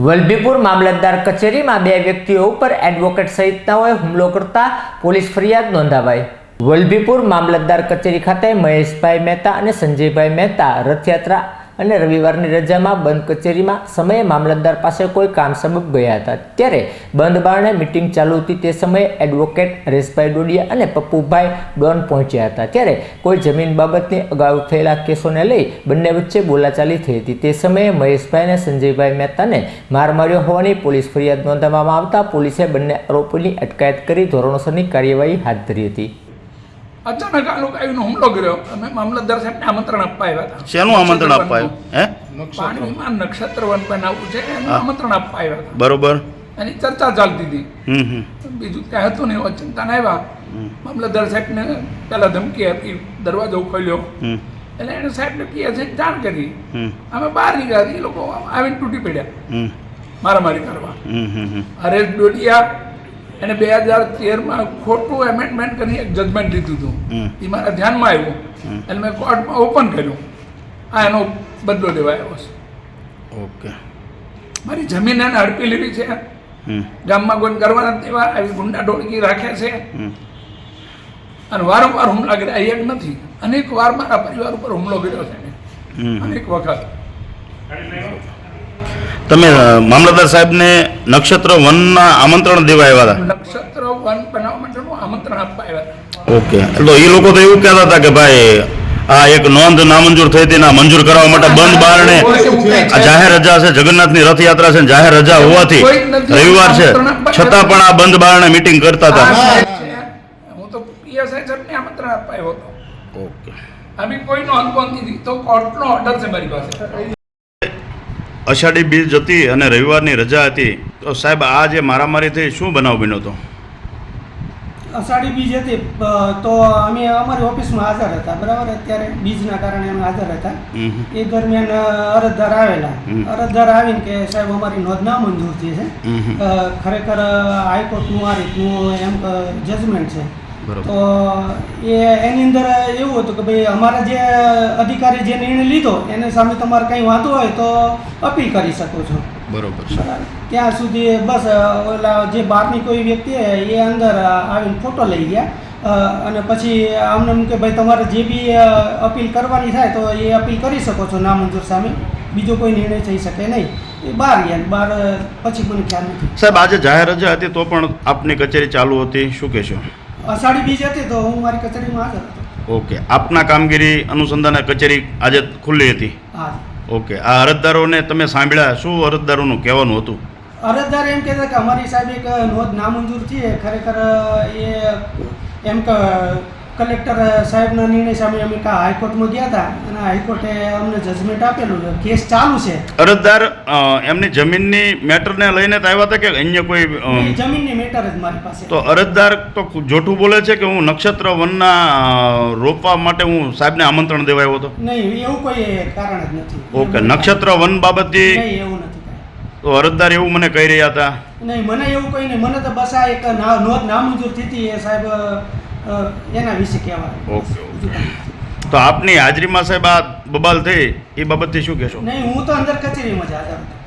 વલભીપુર મામલતદાર કચેરીમાં બે વ્યક્તિઓ ઉપર એડવોકેટ સહિતનાઓએ હુમલો કરતા પોલીસ ફરિયાદ નોંધાવાઈ. વલભીપુર મામલતદાર કચેરી ખાતે મહેશભાઈ મહેતા અને સંજયભાઈ મહેતા રથયાત્રા અને રવિવારની રજામાં બંધ કચેરીમાં સમયે મામલતદાર પાસે કોઈ કામ સબબ ગયા હતા. ત્યારે બંધ બારણે મિટિંગ ચાલુ હતી. તે સમયે એડવોકેટ હરેશભાઈ ડોડિયા અને પપ્પુભાઈ ડોન પહોંચ્યા હતા. ત્યારે કોઈ જમીન બાબતની અગાઉ થયેલા કેસોને લઈ બંને વચ્ચે બોલાચાલી થઈ હતી. તે સમયે મહેશભાઈ અને સંજયભાઈ મહેતાને માર માર્યો હોવાની પોલીસ ફરિયાદ નોંધાવવામાં આવતા પોલીસે બંને આરોપીની અટકાયત કરી ધોરણસરની કાર્યવાહી હાથ ધરી હતી. અચાનક આ લોકો આવીને હુમલો કર્યો. અમે મામલતદાર સાહેબને આમંત્રણ આપવા આવ્યા હતા. શેનું આમંત્રણ આપવા હે? પાણીમાં નક્ષત્ર વન બનાવવું છે એનું આમંત્રણ આપવા આવ્યા હતા. બરોબર. એની ચર્ચા ચાલતી હતી. બીજું ત્યાં હતું નહીં ચિંતાને આવ્યા. મામલતદાર સાહેબને પહેલાં ધમકી આપી દરવાજો ખોલ્યો. એટલે એને સાહેબને પીએ છે જાણ કરી. અમે બહાર નીકળ્યા એ લોકો આવીને તૂટી પડ્યા. મારામારી કરવા. અરે હરેશ ડોડિયા એને બે હજાર તેરમાં ખોટું એમેન્ડમેન્ટ કરી એક જજમેન્ટ લીધું હતું. એ મારા ધ્યાનમાં આવ્યું. એટલે મેં કોર્ટમાં ઓપન કર્યું. આ એનો બદલો લેવા આવ્યો છે. ઓકે. મારી જમીન એને હડપી લેવી છે. ગામમાં કોઈ કરવા નથી દેવા આવી ગુંડા ઢોળકી રાખે છે. અને વારંવાર હુમલા કર્યા. એક નથી. અનેક વાર મારા પરિવાર ઉપર હુમલો કર્યો છે એને. અનેક વખત. તમે મામલતદાર સાહેબને નક્ષત્ર વનના આમંત્રણ દેવા આવ્યા હતા? નક્ષત્ર વન બનાવવા માટેનું આમંત્રણ આપવા આવ્યા હતા. ઓકે. તો એ લોકો તો એવું કહેતા હતા કે ભાઈ આ એક નોંધ નામંજૂર થઈ હતી ના મંજૂર કરવા માટે બંધ બારણે આ જાહેર રજા છે જગન્નાથની રથયાત્રા છે જાહેર રજા હોવાથી રવિવાર છે. છતાં પણ આ બંધ બારણે મીટિંગ કરતા હતા. હું તો પીએસઆઈ સાહેબને આમંત્રણ આપવા આવ્યો હતો. ઓકે. આવી કોઈનો અનુભવ નથી. તો કોર્ટનો ઓર્ડર છે મારી પાસે. અષાઢી બીજ હતી અને રવિવારની રજા હતી. તો સાહેબ આ જે મારામારી થઈ શું બનાવ બન્યો હતો? અષાઢી બીજ હતી. તો અમે અમારી ઓફિસમાં હાજર હતા બરાબર? અત્યારે બીજના કારણે અમે હાજર હતા. એ દરમિયાન અરજદાર આવેલા. અરજદાર આવીને કે સાહેબ અમારી નોંધ ના મંજૂર થઈ છે. ખરેખર હાઈકોર્ટનું આ રીતનું એમ જજમેન્ટ છે. તો એ એની અંદર એવું હતું કે ભાઈ અમારા જે અધિકારી જે નિર્ણય લીધો એને સામે તમારે કંઈ વાંધો હોય તો અપીલ કરી શકો છો. બરોબર ત્યાં સુધી બસ ઓલા જે બહારની કોઈ વ્યક્તિ એ અંદર આવીને ફોટો લઈ ગયા. અને પછી આમને એમ કે ભાઈ તમારે જે બી અપીલ કરવાની થાય તો એ અપીલ કરી શકો છો નામંજૂર સામે. બીજો કોઈ નિર્ણય થઈ શકે નહીં. એ બહાર ગયા બહાર પછી મને ખ્યાલ નથી. સાહેબ આજે જાહેર રજા હતી તો પણ આપની કચેરી ચાલુ હતી. શું કહેશો? અષાઢી બીજ હતી તો હું મારી કચેરીમાં હાજર હતો. ઓકે. આપના કામગીરી અનુસંધાન કચેરી આજે ખુલ્લી હતી? હા. ઓકે. આ અરજદારોને તમે સાંભળ્યા? શું અરજદારોનું કહેવાનું હતું? અરજદાર એમ કહેતા કે અમારી સાહેબ એક નોંધ નામંજૂર છે. ખરેખર એ એમ કે કલેક્ટર સાહેબના નિર્ણય સામે અમે કા હાઈકોર્ટમાં ગયા હતા અને હાઈકોર્ટે અમને જજમેન્ટ આપેલું છે. કેસ ચાલુ છે. અરજદાર એમની જમીનની મેટરને લઈને આવ્યા હતા કે અન્ય કોઈ જમીનની મેટર જ મારી પાસે. તો અરજદાર તો જોઠું બોલે છે કે હું નક્ષત્ર વનના રોપવા માટે હું સાહેબને આમંત્રણ દેવા આવ્યો હતો? નહીં એવું કોઈ કારણ જ નથી. ઓકે નક્ષત્ર વન બાબતથી નહીં એવું નથી તો અરજદાર એવું મને કહી રહ્યા હતા? નહીં મને એવું કોઈ નહીં મને તો બસ આ એક નોંધ નામંજૂર એ સાહેબ એના વિશે ઓકે ઓકે. તો આપની હાજરીમાં સાહેબ આ બબાલ થઈ એ બાબતથી શું કહેશો? નહીં હું તો અંદર કચેરીમાં જ હાજર હતો.